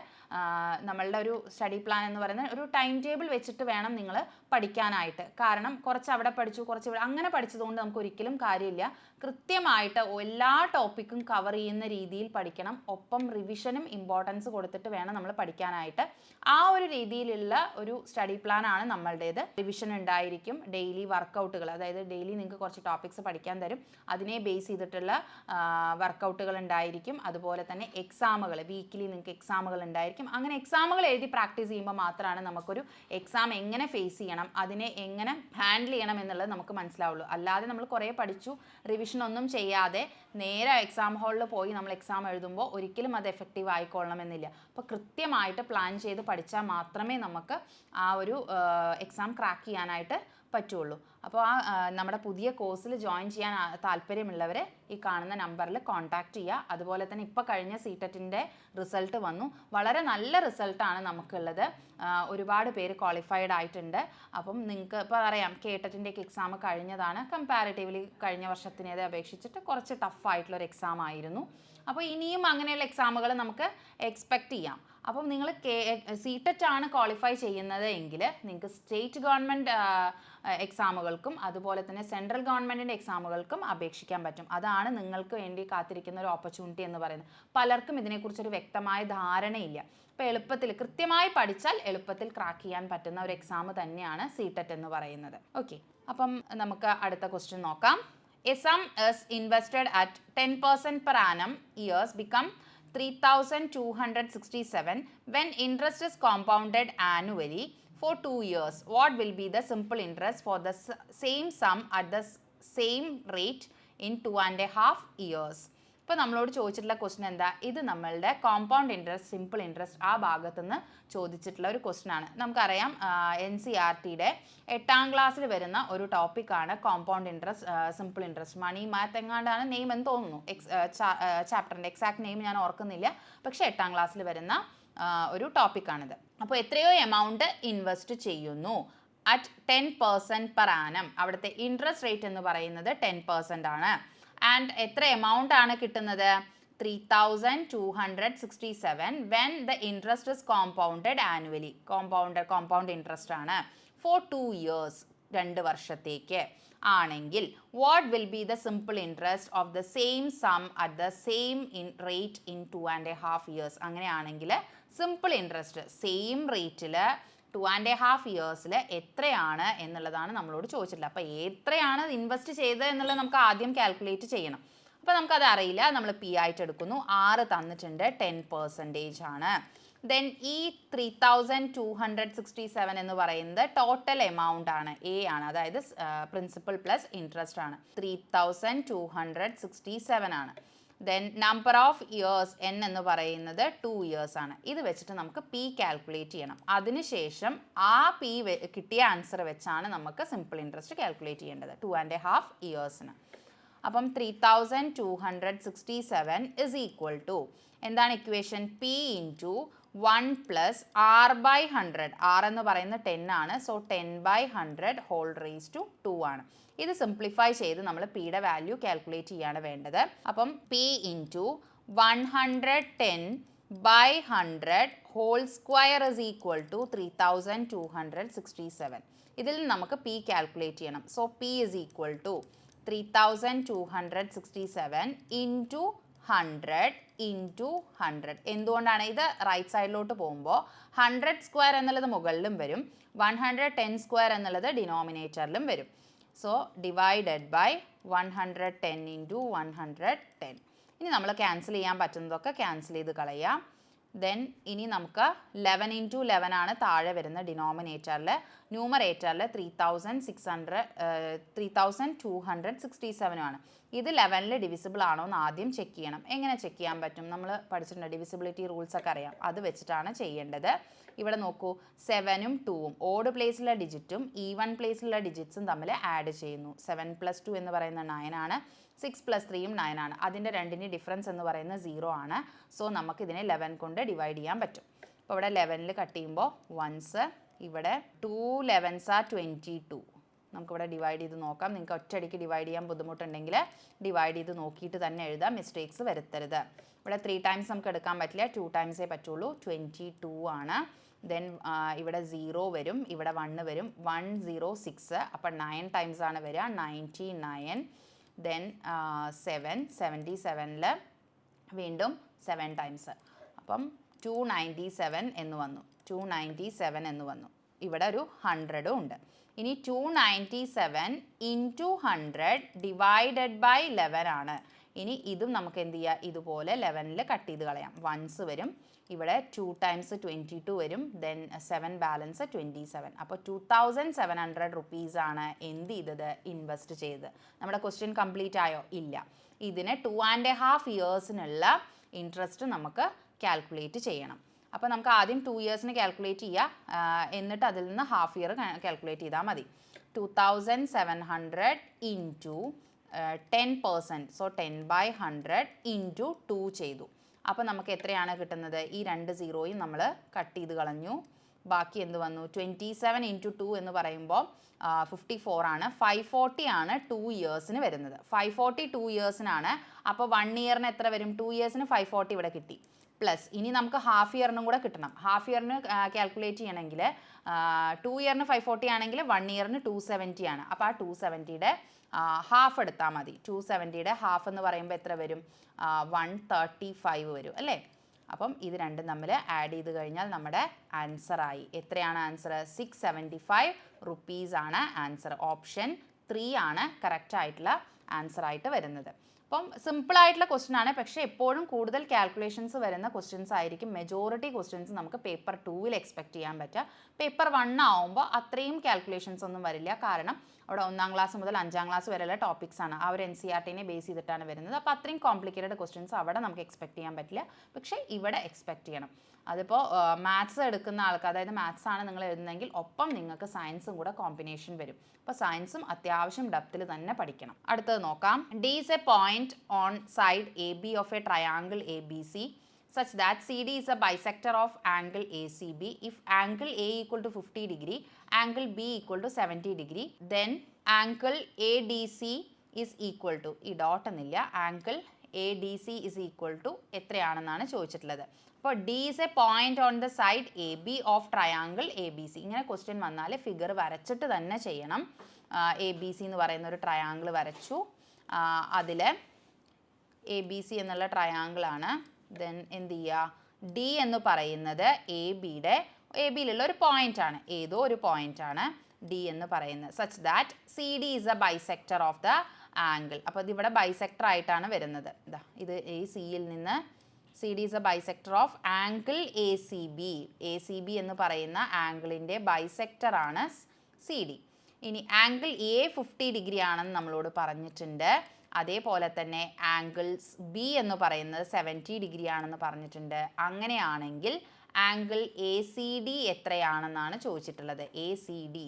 നമ്മളുടെ ഒരു സ്റ്റഡി പ്ലാൻ എന്ന് പറയുന്നത് ഒരു ടൈം ടേബിൾ വെച്ചിട്ട് വേണം നിങ്ങൾ പഠിക്കാനായിട്ട്. കാരണം കുറച്ച് അവിടെ പഠിച്ചു കുറച്ച് അങ്ങനെ പഠിച്ചതുകൊണ്ട് നമുക്ക് ഒരിക്കലും കാര്യമില്ല. കൃത്യമായിട്ട് എല്ലാ ടോപ്പിക്കും കവർ ചെയ്യുന്ന രീതിയിൽ പഠിക്കണം. ഒപ്പം റിവിഷനും ഇമ്പോർട്ടൻസ് കൊടുത്തിട്ട് വേണം നമ്മൾ പഠിക്കാനായിട്ട്. ആ ഒരു രീതിയിലുള്ള ഒരു സ്റ്റഡി പ്ലാൻ ആണ് നമ്മളുടേത്. റിവിഷൻ ഉണ്ടായിരിക്കും. ഡെയിലി വർക്കൗട്ടുകൾ അതായത് ഡെയിലി നിങ്ങൾക്ക് കുറച്ച് ടോപ്പിക്സ് പഠിക്കാൻ തരും. അതിനെ ബേസ് ചെയ്തിട്ടുള്ള വർക്കൗട്ടുകൾ ഉണ്ടായിരിക്കും. അതുപോലെ തന്നെ എക്സാമുകൾ വീക്കിലി നിങ്ങൾക്ക് എക്സാമുകൾ ഉണ്ടായിരിക്കും. അങ്ങനെ എക്സാമുകൾ എഴുതി പ്രാക്ടീസ് ചെയ്യുമ്പോൾ മാത്രമാണ് നമുക്കൊരു എക്സാം എങ്ങനെ ഫേസ് ചെയ്യണം അതിനെ എങ്ങനെ ഹാൻഡിൽ ചെയ്യണം എന്നുള്ളത് നമുക്ക് മനസ്സിലാവുള്ളൂ. അല്ലാതെ നമ്മൾ കുറേ പഠിച്ചു റിവിഷൻ ഒന്നും ചെയ്യാതെ നേരെ എക്സാം ഹാളിൽ പോയി നമ്മൾ എക്സാം എഴുതുമ്പോൾ ഒരിക്കലും അത് എഫക്റ്റീവ് ആയിക്കൊള്ളണമെന്നില്ല. അപ്പോൾ കൃത്യമായിട്ട് പ്ലാൻ ചെയ്ത് പഠിച്ചാൽ മാത്രമേ നമുക്ക് ആ ഒരു എക്സാം ക്രാക്ക് ചെയ്യാനായിട്ട് പറ്റുള്ളൂ. അപ്പോൾ ആ നമ്മുടെ പുതിയ കോഴ്സിൽ ജോയിൻ ചെയ്യാൻ താല്പര്യമുള്ളവരെ ഈ കാണുന്ന നമ്പറിൽ കോൺടാക്റ്റ് ചെയ്യുക. അതുപോലെ തന്നെ ഇപ്പോൾ കഴിഞ്ഞ സീറ്ററ്റിന്റെ റിസൾട്ട് വന്നു. വളരെ നല്ല റിസൾട്ടാണ് നമുക്കുള്ളത്. ഒരുപാട് പേര് ക്വാളിഫൈഡ് ആയിട്ടുണ്ട്. അപ്പം നിങ്ങൾക്ക് ഇപ്പോൾ അറിയാം കേട്ടറ്റിന്റെയൊക്കെ എക്സാം കഴിഞ്ഞതാണ്. കമ്പാരിറ്റീവ്ലി കഴിഞ്ഞ വർഷത്തിനേത് അപേക്ഷിച്ചിട്ട് കുറച്ച് ടഫായിട്ടുള്ളൊരു എക്സാം ആയിരുന്നു. അപ്പോൾ ഇനിയും അങ്ങനെയുള്ള എക്സാമുകൾ നമുക്ക് എക്സ്പെക്റ്റ് ചെയ്യാം. അപ്പം നിങ്ങൾ കെ സി ടെറ്റാണ് ക്വാളിഫൈ ചെയ്യുന്നത് എങ്കിൽ നിങ്ങൾക്ക് സ്റ്റേറ്റ് ഗവൺമെന്റ് എക്സാമുകൾക്കും അതുപോലെ തന്നെ സെൻട്രൽ ഗവൺമെന്റിന്റെ എക്സാമുകൾക്കും അപേക്ഷിക്കാൻ പറ്റും. അതാണ് നിങ്ങൾക്ക് വേണ്ടി കാത്തിരിക്കുന്ന ഒരു ഓപ്പർച്യൂണിറ്റി എന്ന് പറയുന്നത്. പലർക്കും ഇതിനെക്കുറിച്ചൊരു വ്യക്തമായ ധാരണയില്ല. അപ്പോൾ എളുപ്പത്തിൽ കൃത്യമായി പഠിച്ചാൽ എളുപ്പത്തിൽ ക്രാക്ക് ചെയ്യാൻ പറ്റുന്ന ഒരു എക്സാം തന്നെയാണ് സി ടെറ്റ് എന്ന് പറയുന്നത്. ഓക്കെ അപ്പം നമുക്ക് അടുത്ത ക്വസ്റ്റ്യൻ നോക്കാം. A sum is invested at ten percent per annum years become 3267 when interest is compounded annually for two years. What will be the simple interest for the same sum at the same rate in two and a half years ഇപ്പോൾ നമ്മളോട് ചോദിച്ചിട്ടുള്ള question എന്താ? ഇത് നമ്മളുടെ compound interest simple interest ആ ഭാഗത്തുനിന്ന് ചോദിച്ചിട്ടുള്ള ഒരു ക്വസ്റ്റൻ ആണ്. നമുക്കറിയാം എൻ സി ആർ ടിയുടെ എട്ടാം ക്ലാസ്സിൽ വരുന്ന ഒരു ടോപ്പിക്കാണ് compound interest simple interest money math എങ്ങാണ്ടാണ് name എന്ന് തോന്നുന്നു. എക്സ് ചാപ്റ്ററിന്റെ എക്സാക്ട് നെയിം ഞാൻ ഓർക്കുന്നില്ല. പക്ഷേ എട്ടാം ക്ലാസ്സിൽ വരുന്ന ഒരു ടോപ്പിക്കാണിത് അപ്പോൾ എത്രയോ എമൗണ്ട് ഇൻവെസ്റ്റ് ചെയ്യുന്നു. At ten percent per annum അവിടുത്തെ ഇൻട്രസ്റ്റ് റേറ്റ് എന്ന് പറയുന്നത് ടെൻ പെർസെന്റ് ആണ്. ആൻഡ് എത്ര എമൗണ്ട് ആണ് കിട്ടുന്നത്? Three thousand two hundred sixty seven when the interest is compounded annually compound compound interest ആണ് ഫോർ ടു ഇയേഴ്സ് രണ്ട് വർഷത്തേക്ക്. ആണെങ്കിൽ what will be the simple interest of the same sum at the same in rate in two and a half years അങ്ങനെയാണെങ്കിൽ simple interest same റേറ്റിൽ two and a half ഇയേഴ്സിൽ എത്രയാണ് എന്നുള്ളതാണ് നമ്മളോട് ചോദിച്ചിട്ടുള്ളത്. അപ്പോൾ എത്രയാണ് ഇൻവെസ്റ്റ് ചെയ്തത് എന്നുള്ളത് നമുക്ക് ആദ്യം കാൽക്കുലേറ്റ് ചെയ്യണം. അപ്പോൾ നമുക്കത് അറിയില്ല. നമ്മൾ പി ആയിട്ട് എടുക്കുന്നു. ആറ് തന്നിട്ടുണ്ട്. ടെൻ പെർസെന്റേജ് ആണ്. ദെൻ ഈ three thousand two hundred sixty seven എന്ന് പറയുന്നത് ടോട്ടൽ എമൗണ്ട് ആണ്. എ ആണ്. അതായത് പ്രിൻസിപ്പൽ പ്ലസ് ഇൻട്രസ്റ്റ് ആണ്. Three thousand two hundred sixty seven ആണ്. Then number of years N എന്ന് പറയുന്നത് ടു ഇയേഴ്സ് ആണ്. ഇത് വെച്ചിട്ട് നമുക്ക് പി കാൽക്കുലേറ്റ് ചെയ്യണം. അതിനുശേഷം ആ പി കിട്ടിയ ആൻസർ വെച്ചാണ് നമുക്ക് സിമ്പിൾ ഇൻട്രസ്റ്റ് കാൽക്കുലേറ്റ് ചെയ്യേണ്ടത്. ടു ആൻഡ് എ ഹാഫ് ഇയേഴ്സിന് അപ്പം three thousand two hundred sixty seven is equal to എന്താണ് equation P into one plus R by hundred. R എന്ന് പറയുന്നത് ടെൻ ആണ്. So ten by hundred whole raise to two ആണ്. ഇത് simplify ചെയ്ത് നമ്മൾ പിയുടെ വാല്യൂ കാൽക്കുലേറ്റ് ചെയ്യാണ് വേണ്ടത്. അപ്പം P into one hundred ten by hundred whole square is equal to three thousand two hundred sixty seven ഇതിൽ നിന്ന് നമുക്ക് പി കാൽക്കുലേറ്റ് ചെയ്യണം. So P is equal to three thousand two hundred sixty seven into hundred into hundred എന്തുകൊണ്ടാണ് ഇത് right സൈഡിലോട്ട് പോകുമ്പോൾ hundred square എന്നുള്ളത് മുകളിലും വരും. വൺ ഹൺഡ്രഡ് ടെൻ സ്ക്വയർ എന്നുള്ളത് ഡിനോമിനേറ്ററിലും വരും. So divided by one hundred ten into one hundred ten ഇനി നമ്മൾ ക്യാൻസൽ ചെയ്യാൻ പറ്റുന്നതൊക്കെ ക്യാൻസൽ ചെയ്ത് കളയാം. ദെൻ ഇനി നമുക്ക് ലെവൻ ഇന്റു ലെവൻ ആണ് താഴെ വരുന്ന ഡിനോമിനേറ്ററിൽ ന്യൂമറേറ്ററിൽ three thousand six hundred three thousand two hundred sixty സെവനുമാണ് ഇത് ലെവനിൽ ഡിവിസിബിൾ ആണോ എന്ന് ആദ്യം ചെക്ക് ചെയ്യണം. എങ്ങനെ ചെക്ക് ചെയ്യാൻ പറ്റും? നമ്മൾ പഠിച്ചിട്ടുണ്ട് ഡിവിസിബിലിറ്റി റൂൾസ് ഒക്കെ അറിയാം. അത് വെച്ചിട്ടാണ് ചെയ്യേണ്ടത്. ഇവിടെ നോക്കൂ സെവനും ടൂവും ഓഡ് പ്ലേസിലുള്ള ഡിജിറ്റും ഈവൺ പ്ലേസിലുള്ള ഡിജിറ്റ്സും തമ്മിൽ ആഡ് ചെയ്യുന്നു. സെവൻ പ്ലസ് ടു എന്ന് പറയുന്ന നയൻ ആണ്. സിക്സ് പ്ലസ് ത്രീയും നയൻ ആണ്. അതിന്റെ രണ്ടിന്റെ ഡിഫറൻസ് എന്ന് പറയുന്നത് സീറോ ആണ്. സോ നമുക്ക് ഇതിനെ ലെവൻ കൊണ്ട് ഡിവൈഡ് ചെയ്യാൻ പറ്റും. അപ്പോൾ ഇവിടെ ലെവനിൽ കട്ട് ചെയ്യുമ്പോൾ വൺസ് ഇവിടെ ടു ലെവൻസ് ആ ട്വന്റി ടു നമുക്കിവിടെ ഡിവൈഡ് ചെയ്ത് നോക്കാം. നിങ്ങൾക്ക് ഒറ്റയടിക്ക് ഡിവൈഡ് ചെയ്യാൻ ബുദ്ധിമുട്ടുണ്ടെങ്കിൽ ഡിവൈഡ് ചെയ്ത് നോക്കിയിട്ട് തന്നെ എഴുതാം. മിസ്റ്റേക്സ് വരുത്തരുത്. ഇവിടെ ത്രീ ടൈംസ് നമുക്ക് എടുക്കാൻ പറ്റില്ല. ടു ടൈംസേ പറ്റുള്ളൂ. ട്വന്റി ടു ആണ് ദെൻ ഇവിടെ സീറോ വരും. ഇവിടെ വണ്ണ് വരും. വൺ സീറോ സിക്സ് അപ്പം നയൻ ടൈംസ് ആണ് വരിക. Ninety nine then seven seventy സെവനിൽ വീണ്ടും സെവൻ ടൈംസ് അപ്പം ടു നയന്റി സെവൻ എന്ന് വന്നു. ടു നയന്റി സെവൻ എന്ന് വന്നു. ഇവിടെ ഒരു ഹൺഡ്രഡും ഉണ്ട്. ഇനി two ninety seven into hundred divided by eleven ആണ്. ഇനി ഇതും നമുക്ക് എന്ത് ചെയ്യുക ഇതുപോലെ ലെവനിൽ കട്ട് ചെയ്ത് കളയാം. വൺസ് വരും ഇവിടെ ടു ടൈംസ് ട്വന്റി ടു വരും then seven balance twenty seven അപ്പോൾ ടു തൗസൻഡ് സെവൻ ഹൺഡ്രഡ് റുപ്പീസാണ് എന്ത് ചെയ്തത്? ഇൻവെസ്റ്റ് ചെയ്തത്. നമ്മുടെ ക്വസ്റ്റ്യൻ കംപ്ലീറ്റ് ആയോ? ഇല്ല. ഇതിന് ടു ആൻഡ് എ ഹാഫ് ഇയേഴ്സിനുള്ള ഇൻട്രസ്റ്റ് നമുക്ക് കാൽക്കുലേറ്റ് ചെയ്യണം. അപ്പോൾ നമുക്ക് ആദ്യം ടു ഇയേഴ്സിന് കാൽക്കുലേറ്റ് ചെയ്യുക എന്നിട്ട് അതിൽ നിന്ന് ഹാഫ് ഇയർ കാൽക്കുലേറ്റ് ചെയ്താൽ മതി. Two thousand seven hundred into ten percent so ten by hundred into two ചെയ്തു. അപ്പോൾ നമുക്ക് എത്രയാണ് കിട്ടുന്നത്? ഈ രണ്ട് സീറോയും നമ്മൾ കട്ട് ചെയ്ത് കളഞ്ഞു. ബാക്കി എന്ത് വന്നു? ട്വന്റി സെവൻ ഇന്റു ടു എന്ന് പറയുമ്പോൾ ഫിഫ്റ്റി ഫോർ ആണ്. ഫൈവ് ഫോർട്ടി ആണ് ടു ഇയേഴ്സിന് വരുന്നത്. ഫൈവ് ഫോർട്ടി ടു ഇയേഴ്സിനാണ് അപ്പോൾ വൺ ഇയറിന് എത്ര വരും? ടു ഇയേഴ്സിന് ഫൈവ് ഫോർട്ടി ഇവിടെ കിട്ടി. പ്ലസ് ഇനി നമുക്ക് ഹാഫ് ഇയറിനും കൂടെ കിട്ടണം. ഹാഫ് ഇയറിന് കാൽക്കുലേറ്റ് ചെയ്യണമെങ്കിൽ ടു ഇയറിന് ഫൈവ് ഫോർട്ടി ആണെങ്കിൽ വൺ ഇയറിന് ടു സെവന്റി ആണ്. അപ്പോൾ ആ ടു സെവന്റിയുടെ ഹാഫ് എടുത്താൽ മതി. ടു സെവന്റിയുടെ ഹാഫ് എന്ന് പറയുമ്പോൾ എത്ര വരും? വൺ തേർട്ടി ഫൈവ് വരും അല്ലേ? അപ്പം ഇത് രണ്ടും തമ്മിൽ ആഡ് ചെയ്ത് കഴിഞ്ഞാൽ നമ്മുടെ ആൻസർ ആയി. എത്രയാണ് ആൻസർ സിക്സ് സെവന്റി ഫൈവ് റുപ്പീസാണ് ആൻസർ ഓപ്ഷൻ ത്രീ ആണ് കറക്റ്റ് ആയിട്ടുള്ള ആൻസർ ആയിട്ട് വരുന്നത്. അപ്പം സിമ്പിൾ ആയിട്ടുള്ള ക്വസ്റ്റ്യൻ ആണ്. പക്ഷേ എപ്പോഴും കൂടുതൽ കാൽക്കുലേഷൻസ് വരുന്ന ക്വസ്റ്റ്യൻസ് ആയിരിക്കും. മെജോറിറ്റി ക്വസ്റ്റ്യൻസ് നമുക്ക് പേപ്പർ ടൂവിൽ എക്സ്പെക്ട് ചെയ്യാൻ പറ്റുക. പേപ്പർ വൺ ആവുമ്പോൾ അത്രയും കാൽക്കുലേഷൻസ് ഒന്നും വരില്ല. കാരണം അവിടെ ഒന്നാം ക്ലാസ് മുതൽ അഞ്ചാം ക്ലാസ് വരെയുള്ള ടോപ്പിക്സ് ആണ്. ആ ഒരു എൻ സി ആർ ടിനെ ബേസ് ചെയ്തിട്ടാണ് വരുന്നത്. അപ്പോൾ അത്രയും കോംപ്ലിക്കേറ്റഡ് ക്വസ്റ്റ്യൻസ് അവിടെ നമുക്ക് എക്സ്പെക്ട് ചെയ്യാൻ പറ്റില്ല. പക്ഷേ ഇവിടെ എക്സ്പെക്ട് ചെയ്യണം. അതിപ്പോൾ മാത്സ് എടുക്കുന്ന ആൾക്ക് അതായത് മാത്സ് ആണ് നിങ്ങൾ എഴുതുന്നതെങ്കിൽ ഒപ്പം നിങ്ങൾക്ക് സയൻസും കൂടെ കോമ്പിനേഷൻ വരും. അപ്പോൾ സയൻസും അത്യാവശ്യം ഡെപ്തിൽ തന്നെ പഠിക്കണം. അടുത്തത് നോക്കാം. D is a point on side A B of a triangle A B C such that CD is a bisector of angle ACB. If angle A equal to 50 degree, angle B equal to 70 degree, then angle ADC is equal to ഈ dot എന്നില്ല angle A D C is equal to എത്രയാണെന്നാണ് ചോദിച്ചിട്ടുള്ളത്. അപ്പോൾ D is a point on the side A B of triangle A B C ഇങ്ങനെ question വന്നാൽ figure വരച്ചിട്ട് തന്നെ ചെയ്യണം. A B C എന്ന് പറയുന്ന ഒരു ട്രയാങ്കിൾ വരച്ചു. അതിൽ എ ബി സി എന്നുള്ള ട്രയാങ്കിളാണ് ദെൻ എന്ത് ചെയ്യുക? ഡി എന്ന് പറയുന്നത് എ ബിയുടെ എ ബിയിലുള്ള ഒരു പോയിന്റ് ആണ്. ഏതോ ഒരു പോയിന്റ് ആണ് ഡി എന്ന് പറയുന്നത്. Such that C D is a bisector of the angle അപ്പോൾ ഇതിവിടെ ബൈസെക്ടർ ആയിട്ടാണ് വരുന്നത്. ഇതാ ഇത് ഈ സിയിൽ നിന്ന് C D is a bisector of angle A C B A C B എന്ന് പറയുന്ന ആംഗിളിന്റെ ബൈസെക്ടർ ആണ് സി ഡി ഇനി ആംഗിൾ എ ഫിഫ്റ്റി ഡിഗ്രി ആണെന്ന് നമ്മളോട് പറഞ്ഞിട്ടുണ്ട്. അതേപോലെ തന്നെ ആംഗിൾസ് ബി എന്ന് പറയുന്നത് സെവന്റി ഡിഗ്രി ആണെന്ന് പറഞ്ഞിട്ടുണ്ട്. അങ്ങനെയാണെങ്കിൽ ആംഗിൾ എ സി ഡി എത്രയാണെന്നാണ് ചോദിച്ചിട്ടുള്ളത്? A C D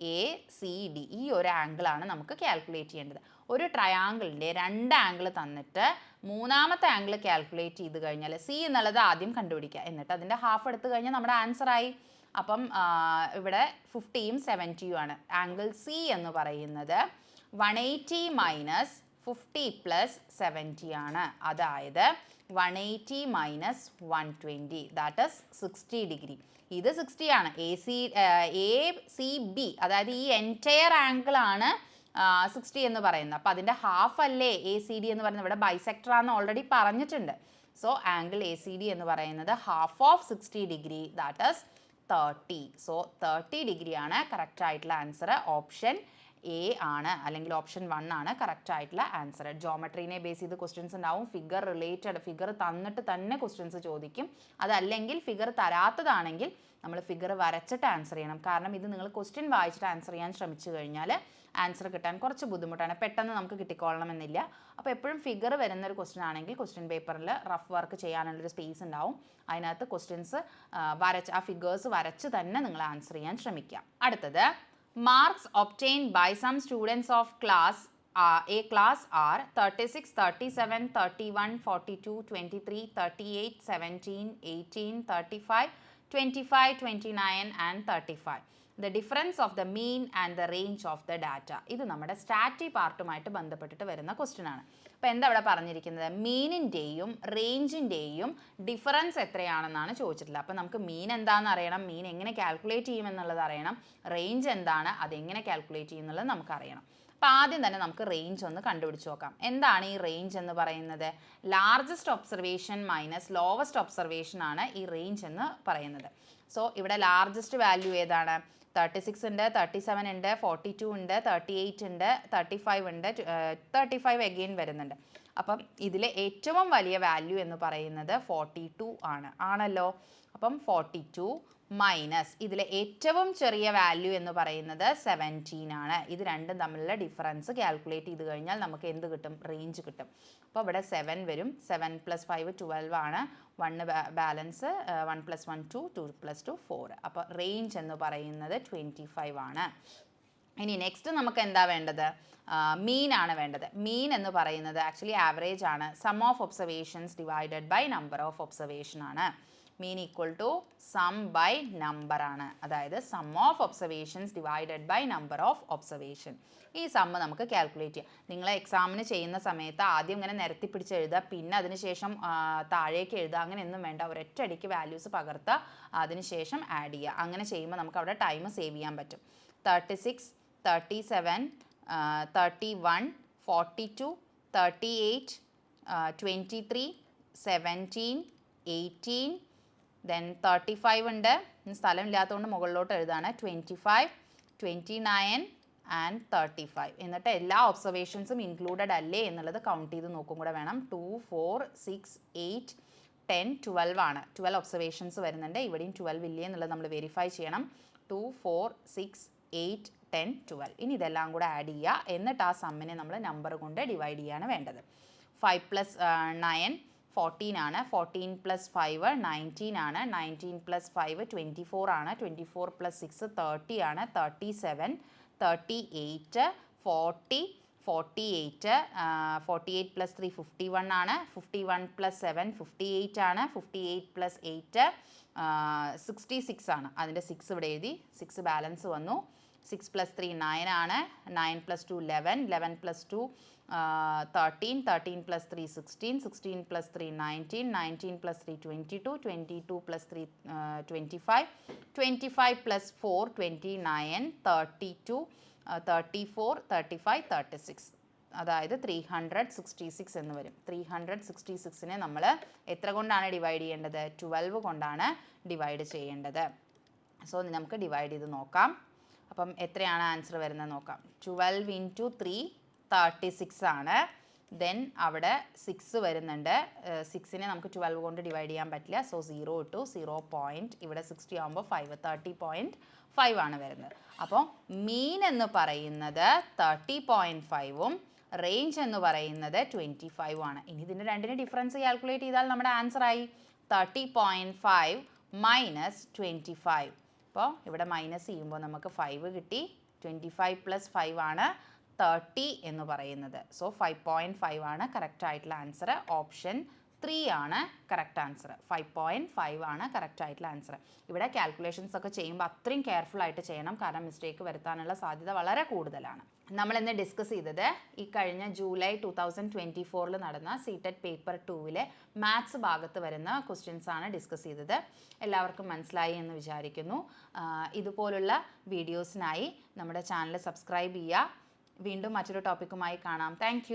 A C D ഈ ഒരു ആംഗിളാണ് നമുക്ക് കാൽക്കുലേറ്റ് ചെയ്യേണ്ടത്. ഒരു ട്രയാങ്കിളിന്റെ രണ്ട് ആംഗിൾ തന്നിട്ട് മൂന്നാമത്തെ ആംഗിൾ കാൽക്കുലേറ്റ് ചെയ്ത് കഴിഞ്ഞാൽ സി എന്നുള്ളത് ആദ്യം കണ്ടുപിടിക്കുക. എന്നിട്ട് അതിന്റെ ഹാഫ് എടുത്തു കഴിഞ്ഞാൽ നമ്മുടെ ആൻസറായി അപ്പം ഇവിടെ ഫിഫ്റ്റിയും സെവന്റിയും ആണ്. ആംഗിൾ സി എന്ന് പറയുന്നത് one eighty minus fifty plus seventy ആണ്. അതായത് one eighty minus one twenty that is sixty degree ഇത് സിക്സ്റ്റി ആണ്. A C A C B അതായത് ഈ എന്റയർ ആംഗിൾ ആണ് സിക്സ്റ്റി എന്ന് പറയുന്നത്. അപ്പോൾ അതിന്റെ ഹാഫ് അല്ലേ എ സി ഡി എന്ന് പറയുന്നത്? ഇവിടെ ബൈസെക്ടർ ആണെന്ന് ഓൾറെഡി പറഞ്ഞിട്ടുണ്ട്. So angle A C D എന്ന് പറയുന്നത് half of sixty degree that is thirty so thirty ഡിഗ്രിയാണ് കറക്റ്റ് ആയിട്ടുള്ള ആൻസർ ഓപ്ഷൻ എ ആണ് അല്ലെങ്കിൽ ഓപ്ഷൻ വൺ ആണ് കറക്റ്റ് ആയിട്ടുള്ള ആൻസർ ജോമെട്രീനെ ബേസ് ചെയ്ത് ക്വസ്റ്റ്യൻസ് ഉണ്ടാവും. ഫിഗർ റിലേറ്റഡ് ഫിഗർ തന്നിട്ട് തന്നെ ക്വസ്റ്റ്യൻസ് ചോദിക്കും. അതല്ലെങ്കിൽ ഫിഗർ തരാത്തതാണെങ്കിൽ നമ്മൾ ഫിഗർ വരച്ചിട്ട് ആൻസർ ചെയ്യണം. കാരണം ഇത് നിങ്ങൾ ക്വസ്റ്റ്യൻ വായിച്ചിട്ട് ആൻസർ ചെയ്യാൻ ശ്രമിച്ചു കഴിഞ്ഞാൽ ആൻസർ കിട്ടാൻ കുറച്ച് ബുദ്ധിമുട്ടാണ്. പെട്ടെന്ന് നമുക്ക് കിട്ടിക്കൊള്ളണമെന്നില്ല. അപ്പോൾ എപ്പോഴും ഫിഗർ വരുന്ന ഒരു ക്വസ്റ്റ്യൻ ആണെങ്കിൽ ക്വസ്റ്റ്യൻ പേപ്പറിൽ റഫ് വർക്ക് ചെയ്യാനുള്ളൊരു സ്പേസ് ഉണ്ടാവും. അതിനകത്ത് ക്വസ്റ്റ്യൻസ് വരച്ച് ആ ഫിഗേഴ്സ് വരച്ച് തന്നെ നിങ്ങൾ ആൻസർ ചെയ്യാൻ ശ്രമിക്കുക. അടുത്തത് marks obtained by some students of class uh, A class are 36, 37, 31, 42, 23, 38, 17, 18, 35, 25, 29 and 35. The difference of the mean and the range of the data. ഇത് നമ്മുടെ സ്റ്റാറ്റി പാർട്ടുമായിട്ട് ബന്ധപ്പെട്ടിട്ട് വരുന്ന ക്വസ്റ്റ്യൻ ആണ് അപ്പോൾ എന്താ ഇവിടെ പറഞ്ഞിരിക്കുന്നത്? മീനിന്റെയും റേഞ്ചിന്റെയും ഡിഫറൻസ് എത്രയാണെന്നാണ് ചോദിച്ചിട്ടുള്ളത്. അപ്പോൾ നമുക്ക് മീൻ എന്താണെന്ന് അറിയണം മീൻ എങ്ങനെ കാൽക്കുലേറ്റ് ചെയ്യുമെന്നുള്ളത് അറിയണം റേഞ്ച് എന്താണ് അതെങ്ങനെ കാൽക്കുലേറ്റ് ചെയ്യുന്നുള്ളത് നമുക്കറിയണം. അപ്പോൾ ആദ്യം തന്നെ നമുക്ക് റേഞ്ച് ഒന്ന് കണ്ടുപിടിച്ച് നോക്കാം. എന്താണ് ഈ റേഞ്ച് എന്ന് പറയുന്നത്? Largest observation minus lowest observation ആണ് ഈ റേഞ്ച് എന്ന് പറയുന്നത്. സോ ഇവിടെ ലാർജസ്റ്റ് വാല്യൂ ഏതാണ്? തേർട്ടി സിക്സ് ഉണ്ട് തേർട്ടി സെവൻ ഉണ്ട് ഫോർട്ടി ടു ഉണ്ട് തേർട്ടി എയ്റ്റ് ഉണ്ട് തേർട്ടി ഫൈവ് ഉണ്ട് തേർട്ടി ഫൈവ് എഗെയിൻ വരുന്നുണ്ട്. അപ്പം ഇതിലെ ഏറ്റവും വലിയ വാല്യൂ എന്ന് പറയുന്നത് ഫോർട്ടി ടു ആണ്. ആണല്ലോ? അപ്പം ഫോർട്ടി ടു മൈനസ് ഇതിലെ ഏറ്റവും ചെറിയ വാല്യൂ എന്ന് പറയുന്നത് സെവന്റീൻ ആണ്. ഇത് രണ്ടും തമ്മിലുള്ള ഡിഫറൻസ് കാൽക്കുലേറ്റ് ചെയ്ത് കഴിഞ്ഞാൽ നമുക്ക് എന്ത് കിട്ടും? റേഞ്ച് കിട്ടും. അപ്പോൾ ഇവിടെ സെവൻ വരും. സെവൻ പ്ലസ് ഫൈവ് ട്വൽവ് ആണ്. One balance one plus one two two plus two four അപ്പോൾ റേഞ്ച് എന്ന് പറയുന്നത് ട്വന്റി ഫൈവ് ആണ്. ഇനി നെക്സ്റ്റ് നമുക്ക് എന്താ വേണ്ടത്? മീൻ ആണ് വേണ്ടത്. മീൻ എന്ന് പറയുന്നത് ആക്ച്വലി ആവറേജ് ആണ്. Sum of observations divided by number of observation ആണ്. Mean equal to sum by number ആണ്. അതായത് sum of observations divided by number of observation ഈ സമ്മ് നമുക്ക് കാൽക്കുലേറ്റ് ചെയ്യാം. നിങ്ങൾ എക്സാമിന് ചെയ്യുന്ന സമയത്ത് ആദ്യം ഇങ്ങനെ നിരത്തി പിടിച്ച് എഴുതുക പിന്നെ അതിനുശേഷം താഴേക്ക് എഴുതുക അങ്ങനെയൊന്നും വേണ്ട. ഒരൊറ്റടിക്ക് വാല്യൂസ് പകർത്തുക അതിനുശേഷം ആഡ് ചെയ്യുക. അങ്ങനെ ചെയ്യുമ്പോൾ നമുക്ക് അവിടെ ടൈം സേവ് ചെയ്യാൻ പറ്റും. Thirty six thirty seven thirty one forty two thirty eight twenty three seventeen eighteen then thirty five ഉണ്ട്. സ്ഥലം സ്ഥലമില്ലാത്തതുകൊണ്ട് മുകളിലോട്ട് എഴുതാണ്. Twenty five twenty nine and thirty five എന്നിട്ട് എല്ലാ ഒബ്സർവേഷൻസും ഇൻക്ലൂഡഡ് അല്ലേ എന്നുള്ളത് കൗണ്ട് ചെയ്ത് നോക്കും കൂടെ വേണം. Two four six eight ten twelve ആണ്. ട്വൽവ് ഒബ്സർവേഷൻസ് വരുന്നുണ്ട്. ഇവിടെയും ട്വൽവ് ഇല്ലേ എന്നുള്ളത് നമ്മൾ വെരിഫൈ ചെയ്യണം. Two four six eight ten twelve ഇനി ഇതെല്ലാം കൂടെ ആഡ് ചെയ്യുക. എന്നിട്ട് ആ സമ്മിനെ നമ്മൾ നമ്പർ കൊണ്ട് ഡിവൈഡ് ചെയ്യാണ് വേണ്ടത്. ഫൈവ് പ്ലസ് നയൻ ഫോർട്ടീൻ ആണ്. ഫോർട്ടീൻ പ്ലസ് ഫൈവ് നയന്റീൻ ആണ്. Nineteen plus five twenty four ആണ്. Twenty four plus six thirty ആണ്. Thirty seven thirty eight forty forty eight forty eight plus three fifty one ആണ്. Fifty one plus seven fifty eight ആണ്. Fifty eight plus eight sixty six ആണ്. അതിന്റെ six ഇവിടെ എഴുതി. Six balance വന്നു. Six plus three nine ആണ്. Nine plus two eleven eleven plus two thirteen thirteen plus three sixteen sixteen plus three nineteen nineteen plus three twenty two twenty two plus three twenty five twenty five plus four twenty nine thirty two thirty four thirty five thirty six അതായത് three hundred sixty six എന്ന് വരും. Three hundred sixty സിക്സിനെ നമ്മൾ എത്ര കൊണ്ടാണ് divide ചെയ്യേണ്ടത്? Twelve കൊണ്ടാണ് divide ചെയ്യേണ്ടത്. So നമുക്ക് ഡിവൈഡ് ചെയ്ത് നോക്കാം. അപ്പം എത്രയാണ് ആൻസർ വരുന്നത് നോക്കാം. Twelve into three thirty six ആണ്. ദെൻ അവിടെ സിക്സ് വരുന്നുണ്ട്. സിക്സിനെ നമുക്ക് ട്വൽവ് കൊണ്ട് ഡിവൈഡ് ചെയ്യാൻ പറ്റില്ല. So zero two zero point ഇവിടെ സിക്സ്റ്റി ആകുമ്പോൾ ഫൈവ് തേർട്ടി പോയിന്റ് ഫൈവ് ആണ് വരുന്നത്. അപ്പോൾ മീൻ എന്ന് പറയുന്നത് തേർട്ടി പോയിന്റ് ഫൈവും റേഞ്ച് എന്ന് പറയുന്നത് ട്വന്റി ഫൈവ് ആണ്. ഇനി ഇതിന്റെ രണ്ടിന് ഡിഫറൻസ് കാൽക്കുലേറ്റ് ചെയ്താൽ നമ്മുടെ ആൻസർ ആയി. Thirty point five minus twenty five അപ്പോൾ ഇവിടെ മൈനസ് ചെയ്യുമ്പോൾ നമുക്ക് ഫൈവ് കിട്ടി. ട്വന്റി ഫൈവ് പ്ലസ് ഫൈവ് ആണ്. തേർട്ടി എന്ന് പറയുന്നത്. സോ ഫൈവ് പോയിന്റ് ഫൈവ് ആണ് കറക്റ്റ് ആയിട്ടുള്ള ആൻസർ ഓപ്ഷൻ ത്രീ ആണ് correct answer five point five ആണ് കറക്റ്റ് ആയിട്ടുള്ള ആൻസർ ഇവിടെ കാൽക്കുലേഷൻസ് ഒക്കെ ചെയ്യുമ്പോൾ അത്രയും കെയർഫുൾ ആയിട്ട് ചെയ്യണം. കാരണം മിസ്റ്റേക്ക് വരുത്താനുള്ള സാധ്യത വളരെ കൂടുതലാണ്. നമ്മൾ ഇന്ന് ഡിസ്കസ് ചെയ്തത് ഈ കഴിഞ്ഞ ജൂലൈ ടു തൗസൻഡ് ട്വന്റി ഫോറിൽ നടന്ന സീറ്റഡ് പേപ്പർ ടൂവിലെ മാത്സ് ഭാഗത്ത് വരുന്ന ക്വസ്റ്റ്യൻസ് ആണ് ഡിസ്കസ് ചെയ്തത്. എല്ലാവർക്കും മനസ്സിലായി എന്ന് വിചാരിക്കുന്നു. ഇതുപോലുള്ള വീഡിയോസിനായി നമ്മുടെ ചാനൽ സബ്സ്ക്രൈബ് ചെയ്യുക. വീണ്ടും മറ്റൊരു ടോപ്പിക്കുമായി കാണാം. താങ്ക്